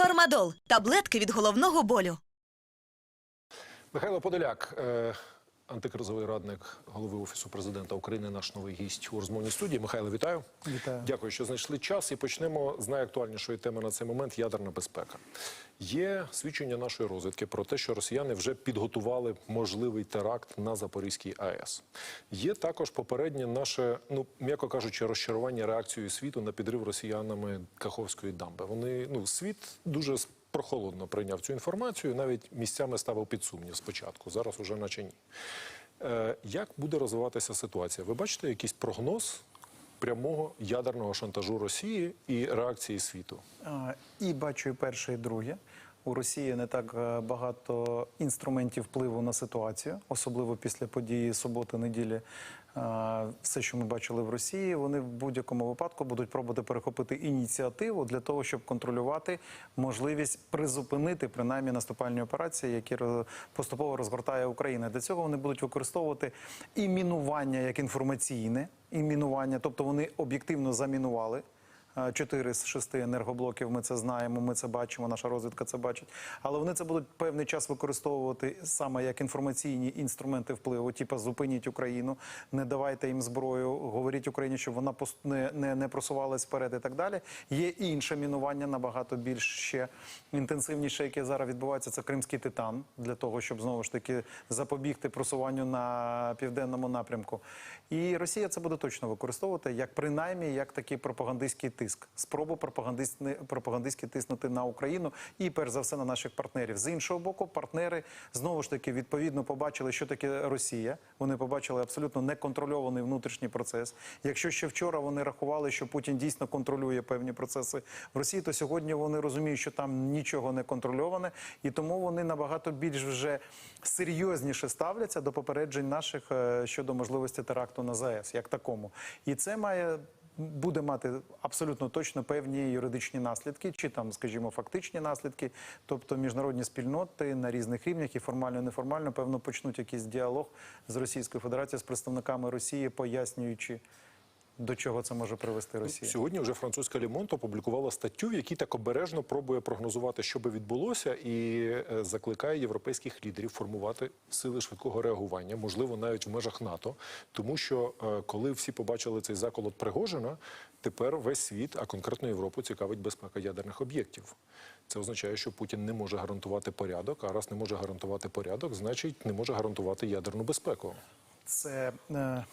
Фармадол таблетки від головного болю. Михайло Подоляк, е, антикризовий радник голови офісу президента України, наш новий гість у розмовній студії. Михайло, вітаю. Вітаю. Дякую, що знайшли час. І почнемо з найактуальнішої теми на цей момент ядерна безпека. Є свідчення нашої розвідки про те, що росіяни вже підготували можливий теракт на Запорізькій АЕС. Є також попереднє наше, ну м'яко кажучи, розчарування реакцією світу на підрив росіянами Каховської дамби. Вони ну світ дуже прохолодно прийняв цю інформацію, навіть місцями ставив під сумнів спочатку. Зараз уже наче ні. Е, як буде розвиватися ситуація? Ви бачите якийсь прогноз прямого ядерного шантажу Росії і реакції світу? А, І бачу і перше, і друге. У Росії не так е, багато інструментів впливу на ситуацію, особливо після події суботи-неділі. А, Все, що ми бачили в Росії, вони в будь-якому випадку будуть пробувати перехопити ініціативу для того, щоб контролювати можливість призупинити принаймні наступальні операції, які поступово розгортає Україна. Для цього вони будуть використовувати і мінування як інформаційне, і мінування, тобто вони об'єктивно замінували. Е, Чотири з шести енергоблоків ми це знаємо, ми це бачимо, наша розвідка це бачить. Але вони це будуть певний час використовувати саме як інформаційні інструменти впливу, типу зупиніть Україну, не давайте їм зброю, говоріть Україні, щоб вона не, не, не просувалась вперед і так далі. Є інше мінування набагато більш ще інтенсивніше, яке зараз відбувається. Це кримський титан для того, щоб знову ж таки запобігти просуванню на південному напрямку. І Росія це буде точно використовувати як принаймні як такий пропагандистський тиск, спробу пропагандистськи тиснути на Україну і перш за все на наших партнерів. З іншого боку, партнери знову ж таки відповідно побачили, що таке Росія. Вони побачили абсолютно неконтрольований внутрішній процес. Якщо ще вчора вони рахували, що Путін дійсно контролює певні процеси в Росії, то сьогодні вони розуміють, що там нічого не контрольоване, і тому вони набагато більш вже серйозніше ставляться до попереджень наших е, щодо можливості теракту на ЗАЕС, як такому. І це має. Буде мати абсолютно точно певні юридичні наслідки, чи там, скажімо, фактичні наслідки. Тобто міжнародні спільноти на різних рівнях і формально, і неформально, певно, почнуть якийсь діалог з Російською Федерацією з представниками Росії, пояснюючи, до чого це може привести Росія. Сьогодні вже французька Лімонт опублікувала статтю, в якій так обережно пробує прогнозувати, що би відбулося, і е, закликає європейських лідерів формувати сили швидкого реагування, можливо, навіть в межах НАТО. Тому що е, коли всі побачили цей заколот Пригожина, тепер весь світ, а конкретно Європу, цікавить безпека ядерних об'єктів. Це означає, що Путін не може гарантувати порядок. А раз не може гарантувати порядок, значить не може гарантувати ядерну безпеку. Це е,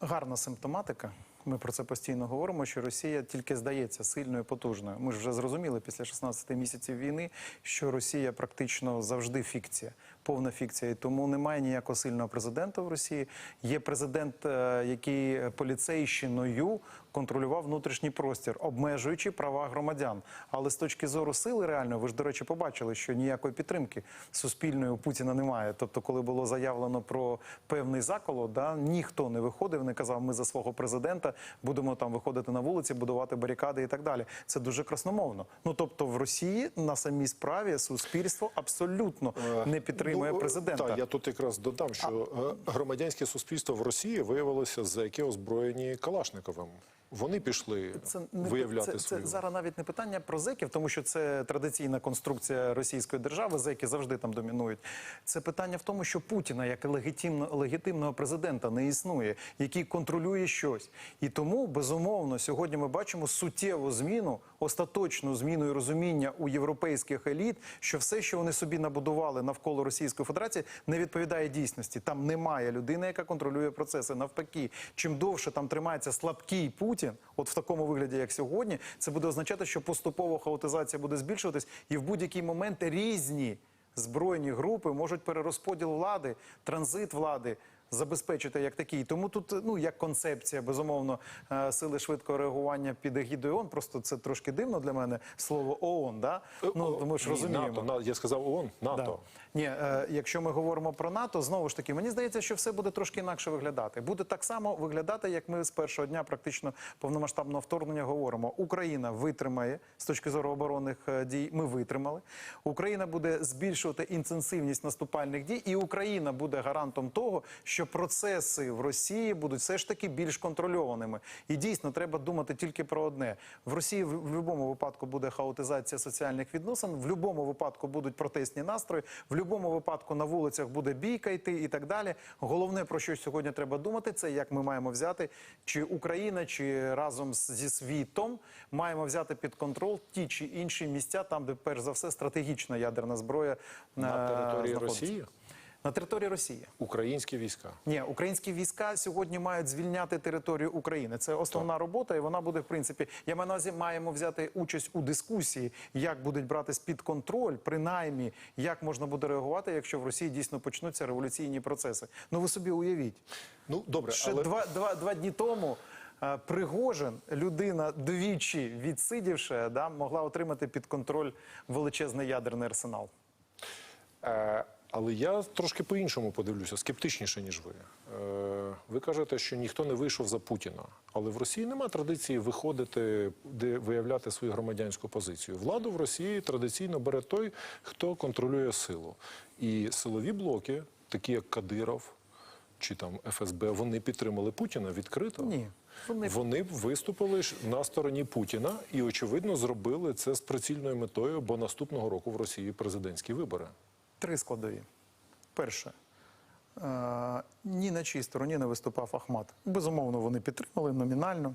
гарна симптоматика. Ми про це постійно говоримо, що Росія тільки здається сильною, потужною. Ми ж вже зрозуміли після 16 місяців війни, що Росія практично завжди фікція, повна фікція. І тому немає ніякого сильного президента в Росії. Є президент, е, який поліцейщиною контролював внутрішній простір, обмежуючи права громадян. Але з точки зору сили реально, ви ж до речі, побачили, що ніякої підтримки суспільної у Путіна немає. Тобто, коли було заявлено про певний заколот, да, ніхто не виходив, не казав, ми за свого президента будемо там виходити на вулиці, будувати барикади і так далі. Це дуже красномовно. Ну тобто, в Росії на самій справі суспільство абсолютно не підтримує Ну, президента. Так, я тут якраз додам, що е, громадянське суспільство в Росії виявилося за яке озброєні Калашниковим. Вони пішли Це не виявляти це, свою. це зараз навіть не питання про зеків, тому що це традиційна конструкція російської держави. Зеки завжди там домінують. Це питання в тому, що Путіна як легітимно, легітимного президента не існує, який контролює щось. І тому безумовно сьогодні ми бачимо суттєву зміну, остаточну зміну і розуміння у європейських еліт, що все, що вони собі набудували навколо Російської Федерації, не відповідає дійсності. Там немає людини, яка контролює процеси. Навпаки, чим довше там тримається слабкий Путін, от в такому вигляді, як сьогодні, це буде означати, що поступово хаотизація буде збільшуватись, і в будь-який момент різні збройні групи можуть перерозподіл влади, транзит влади. Забезпечити як такий, тому тут ну як концепція, безумовно, е, сили швидкого реагування під егідою ООН, Просто це трошки дивно для мене слово ООН, да? Ну ми ж розуміємо. НАТО, на- я сказав ООН, НАТО. Да. Ні, е, якщо ми говоримо про НАТО, знову ж таки, мені здається, що все буде трошки інакше виглядати. Буде так само виглядати, як ми з першого дня практично повномасштабного вторгнення говоримо. Україна витримає з точки зору оборонних е, дій. Ми витримали. Україна буде збільшувати інтенсивність наступальних дій, і Україна буде гарантом того, що що процеси в Росії будуть все ж таки більш контрольованими. І дійсно треба думати тільки про одне: в Росії в, в будь-якому випадку буде хаотизація соціальних відносин, в будь-якому випадку будуть протестні настрої, в будь-якому випадку на вулицях буде бійка йти і так далі. Головне про що сьогодні треба думати, це як ми маємо взяти, чи Україна, чи разом зі світом маємо взяти під контроль ті чи інші місця, там, де перш за все стратегічна ядерна зброя На е, території знаходиться. Росії На території Росії. українські війська. Ні, українські війська сьогодні мають звільняти територію України. Це основна робота, і вона буде в принципі. Я маю на увазі, маємо взяти участь у дискусії, як будуть братись під контроль, принаймні, як можна буде реагувати, якщо в Росії дійсно почнуться революційні процеси. Ну ви собі уявіть, Ну добре, ще але два, два, два дні тому. е, Пригожин, людина двічі відсидівши, да, могла отримати під контроль величезний ядерний арсенал. Е, але я трошки по-іншому подивлюся, скептичніше, ніж ви. Е, ви кажете, що ніхто не вийшов за Путіна. Але в Росії немає традиції виходити, де виявляти свою громадянську позицію. Владу в Росії традиційно бере той, хто контролює силу. І силові блоки, такі як Кадиров чи там ФСБ, вони підтримали Путіна відкрито. Ні, вони- Вони виступили на стороні Путіна і, очевидно, зробили це з прицільною метою, бо наступного року в Росії президентські вибори. Три складові. Перше, е, ні на чиїй стороні не виступав Ахмат. Безумовно, вони підтримали номінально.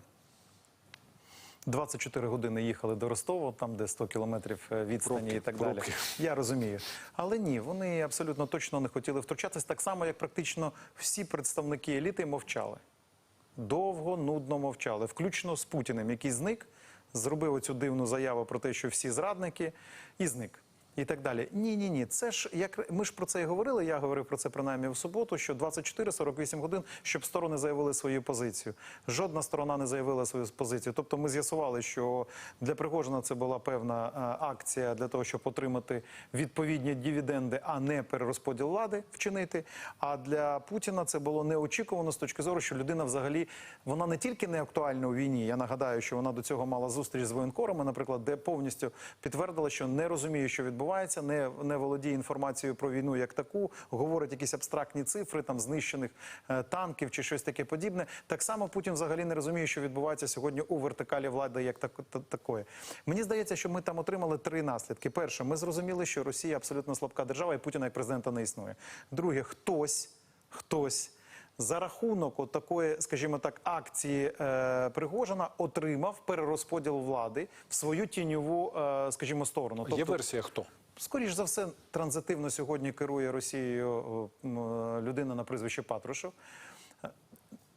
24 години їхали до Ростова, там де 100 кілометрів е, відстані Пробки, і так пробки. далі. Я розумію. Але ні, вони абсолютно точно не хотіли втручатись, так само, як практично всі представники еліти мовчали. Довго, нудно мовчали, включно з Путіним, який зник, зробив оцю дивну заяву про те, що всі зрадники, і зник. І так далі. Ні, ні, ні. Це ж як ми ж про це і говорили. Я говорив про це принаймні в суботу. Що 24-48 годин, щоб сторони заявили свою позицію. Жодна сторона не заявила свою позицію. Тобто, ми з'ясували, що для Пригожина це була певна е, акція для того, щоб отримати відповідні дивіденди, а не перерозподіл влади вчинити. А для Путіна це було неочікувано з точки зору, що людина взагалі вона не тільки не актуальна у війні. Я нагадаю, що вона до цього мала зустріч з воєнкорами, наприклад, де повністю підтвердила, що не розуміє, що відбувається, не, не володіє інформацією про війну як таку, говорить якісь абстрактні цифри, там знищених е, танків чи щось таке подібне. Так само Путін взагалі не розуміє, що відбувається сьогодні у вертикалі влади, як так, та- такої. Мені здається, що ми там отримали три наслідки. Перше, ми зрозуміли, що Росія абсолютно слабка держава, і Путіна як президента не існує. Друге, хтось, хтось. За рахунок от такої, скажімо так, акції е, Пригожина отримав перерозподіл влади в свою тіньову, е, скажімо, сторону. Тобто, Є версія хто? Скоріш за все, транзитивно сьогодні керує Росією е, людина на прізвище Патрушев. Е,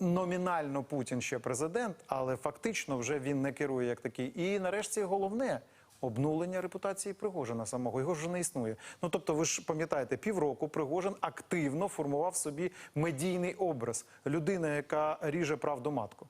Номінально Путін ще президент, але фактично вже він не керує як такий. І нарешті головне. Обнулення репутації Пригожина самого його ж не існує. Ну тобто, ви ж пам'ятаєте, півроку Пригожин активно формував собі медійний образ людина, яка ріже правду матку.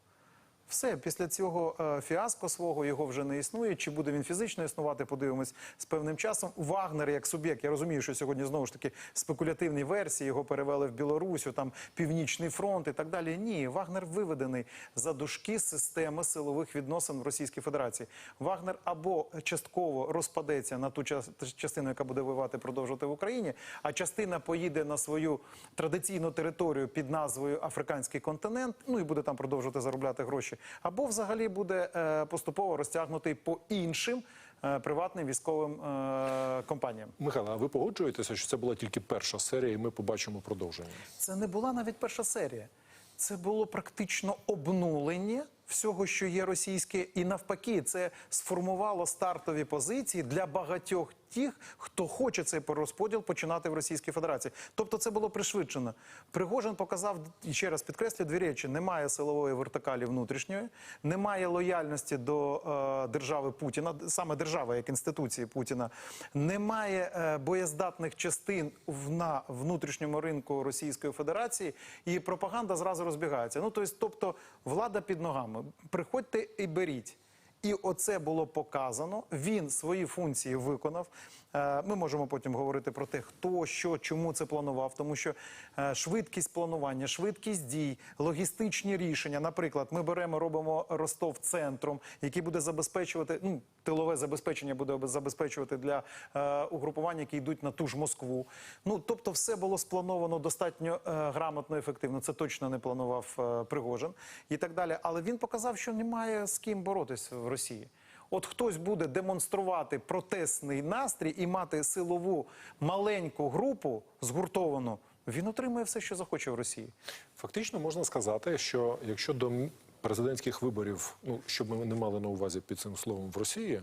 Все, після цього е, фіаско свого його вже не існує. Чи буде він фізично існувати, подивимось з певним часом. Вагнер як суб'єкт, я розумію, що сьогодні знову ж таки спекулятивні версії його перевели в Білорусю, там Північний фронт і так далі. Ні, Вагнер виведений за дужки системи силових відносин в Російській Федерації. Вагнер або частково розпадеться на ту час- частину, яка буде воювати, продовжувати в Україні, а частина поїде на свою традиційну територію під назвою Африканський континент, ну і буде там продовжувати заробляти гроші, або взагалі буде е, поступово розтягнутий по іншим е, приватним військовим е, компаніям. Михайло, а ви погоджуєтеся, що це була тільки перша серія, і ми побачимо продовження? Це не була навіть перша серія. Це було практично обнулення всього, що є російське, і навпаки, це сформувало стартові позиції для багатьох тих, хто хоче цей розподіл починати в Російській Федерації. Тобто, це було пришвидшено. Пригожин показав ще раз підкреслю дві речі: немає силової вертикалі внутрішньої, немає лояльності до е, держави Путіна, саме держави як інституції Путіна, немає е, боєздатних частин в, на внутрішньому ринку Російської Федерації, і пропаганда зразу розбігається. Ну тобто, тобто влада під ногами. Приходьте і беріть. І оце було показано. Він свої функції виконав. Е, Ми можемо потім говорити про те, хто що, чому це планував, тому що е, швидкість планування, швидкість дій, логістичні рішення. Наприклад, ми беремо, робимо Ростов центром, який буде забезпечувати, ну тилове забезпечення буде забезпечувати для е, угрупувань, які йдуть на ту ж Москву. Ну тобто, все було сплановано достатньо е, грамотно, ефективно. Це точно не планував е, Пригожин і так далі. Але він показав, що немає з ким боротись в Росії. От хтось буде демонструвати протестний настрій і мати силову маленьку групу згуртовану, він отримує все, що захоче в Росії. Фактично можна сказати, що якщо до президентських виборів, ну щоб ми не мали на увазі під цим словом в Росії,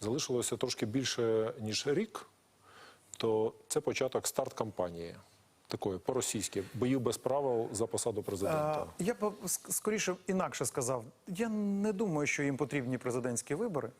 залишилося трошки більше ніж рік, то це початок старт кампанії. Такої по-російськи бою без правил за посаду президента. А, я б скоріше інакше сказав. Я не думаю, що їм потрібні президентські вибори.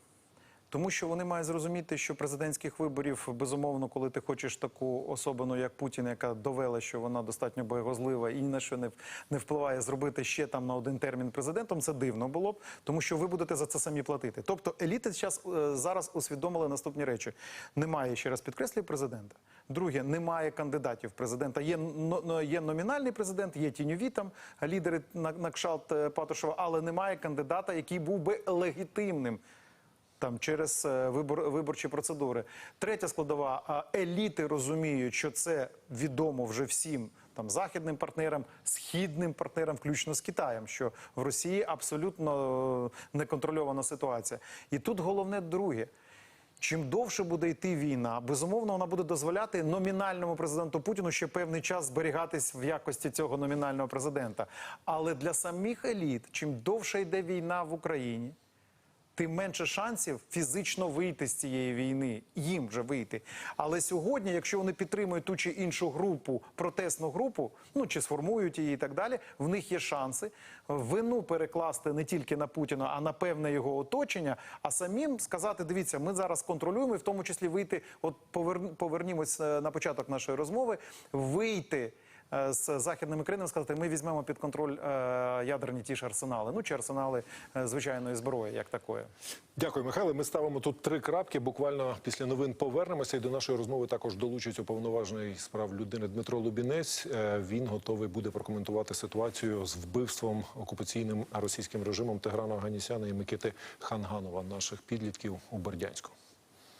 Тому що вони мають зрозуміти, що президентських виборів, безумовно, коли ти хочеш таку особину, як Путін, яка довела, що вона достатньо боєгозлива і ні на що не, не впливає, зробити ще там на один термін президентом, це дивно було б, тому що ви будете за це самі платити. Тобто еліти зараз, е, зараз усвідомили наступні речі: немає ще раз підкреслюю президента. Друге, немає кандидатів президента. Є но- є номінальний президент, є тіньові там лідери на, на кшалт е, Патушева, але немає кандидата, який був би легітимним там через е, вибор, виборчі процедури. Третя складова еліти розуміють, що це відомо вже всім там західним партнерам, східним партнерам, включно з Китаєм, що в Росії абсолютно е, неконтрольована ситуація. І тут головне друге. Чим довше буде йти війна, безумовно, вона буде дозволяти номінальному президенту Путіну ще певний час зберігатись в якості цього номінального президента. Але для самих еліт, чим довше йде війна в Україні, тим менше шансів фізично вийти з цієї війни, їм вже вийти. Але сьогодні, якщо вони підтримують ту чи іншу групу, протестну групу, ну чи сформують її і так далі, в них є шанси вину перекласти не тільки на Путіна, а на певне його оточення, а самим сказати: дивіться, ми зараз контролюємо, і в тому числі вийти. От повер... повернімось е, на початок нашої розмови, вийти. Е, З західними країнами сказати, ми візьмемо під контроль е, ядерні ті ж арсенали, ну чи арсенали е, звичайної зброї, як такої. Дякую, Михайло. Ми ставимо тут три крапки. Буквально після новин повернемося. І до нашої розмови також долучиться уповноважений справ людини Дмитро Лубінець. Він готовий буде прокоментувати ситуацію з вбивством окупаційним російським режимом Тиграна Аганісяна і Микити Ханганова, наших підлітків у Бердянську.